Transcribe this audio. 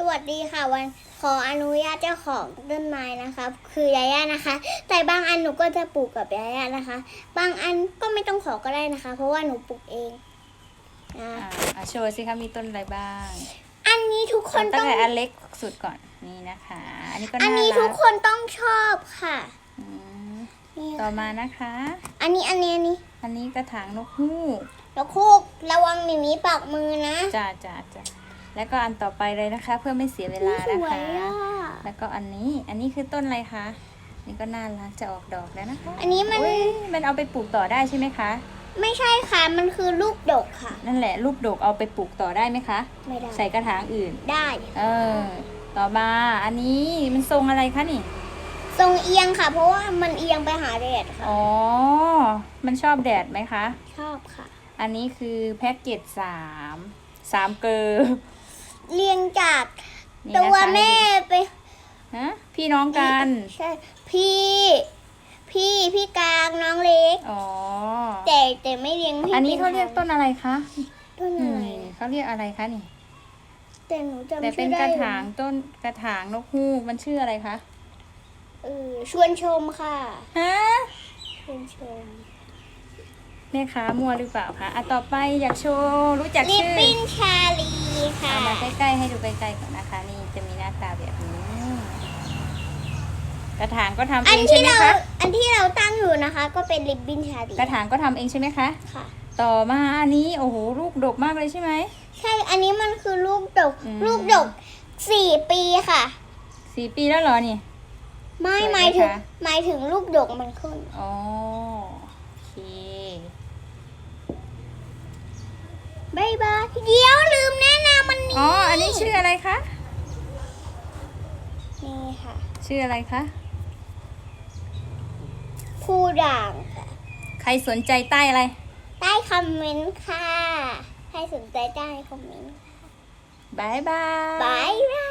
สวัสดีค่ะวันขออนุญาตเจ้าของต้นไม้นะคะคือยาย่านะคะ แต่บางอันหนูก็จะปลูกกับยาย่านะคะ บางอันก็ไม่ต้องขอก็ได้นะคะ เพราะว่าหนูปลูกเองนะอ่าอะโชว์สิคะมีต้นอะไรบ้าง อันนี้ทุกคนตั้ต้องงแต่อันเล็กสุดก่อนนี่นะคะ อันนี้ก็อันน่านี้ทุรักกคนต้องชอบค่ะอืมนี่ต่อมานะคะ อันนี้อันนี้อันนี้อันนี้กระถางนกฮูกแล้วคุกระวังหมีมีปากมือนะจ้าจ้าจ้า แล้วก็อันต่อไปเลยนะคะ เพื่อไม่เสียเวลาสนะวยคะ อะ แล้วก็อันนี้ อันนี้คือต้นอะไรคะ นี่ก็น่ารักจะออกดอกแล้วนะคะอันนี้มันอุ๊ยมันเอาไปปลูกต่อได้ใช่ไหมคะ ไม่ใช่ค่ะ มันคือลูกดกค่ะ นั่นแหละลูกดกเอาไปปลูกต่อได้ไหมคะ ไม่ได้ ใส่กระถางอื่น ได้เออ ต่อมา อันนี้มันทรงอะไรคะนี่ ทรงเอียงค่ะ เพราะว่ามันเอียงไปหาแดดค่ะ อ๋อ มันชอบแดดไหมคะ ชอบค่ะ อันนี้คือแพ็กเกจสามสามเกลอ เรียงจากนี่ตัวนะคะแม่ไปฮะพี่น้องกัน ใช่พี่ พี่พี่กลางน้องเล็ก อ๋อ แต่แต่ไม่เลี้ยงพี่อันนี้เขาเรียกป็ต้นอะไรคะต้นอือะไรมเขาเรียกอะไรคะนี่ แต่หนูจำแต่เป็ชื่นอได้กระถางต้นกระถางนกฮูกมันชื่ออะไรคะ เออชวนชมค่ะ ฮะชวนชม แม่ค้ามัวหรือเปล่าคะอะต่อไปอยากโชว์รู้จักลิปชื่อปิ้นชาลีค่ะ เอามาใกล้ๆให้ดูใกล้ๆก่อนนะคะ นี่จะมีหน้าตาแบบนี้กระถางก็ทำอัเอนงใช่ที่ไหมเราคะอันที่เราตั้งอยู่นะคะ ก็เป็นลิปปิ้นชาลีกระถางก็ทำเองใช่ไหมคะ ค่ะ ต่อมาอันนี้โอ้โหลูกดกมากเลยใช่ไหม ใช่อันนี้มันคือลูกดก อืม ลูกดกสี่ปีค่ะ สี่ปีแล้วเหรอนี่ ไม่สวยไหมหมายถึงคะ หมายถึงลูกดกมันขึ้น อ๋อโอเค บายบายเดี๋ยวลืมแนะนำมันนี้อ๋อ อันนี้ชื่ออะไรคะ นี่ค่ะ ชื่ออะไรคะผู้ด่างค่ะ ใครสนใจใต้อะไร ใต้คอมเมนต์ค่ะ ใครสนใจใต้คอมเมนต์บายบาย บายบาย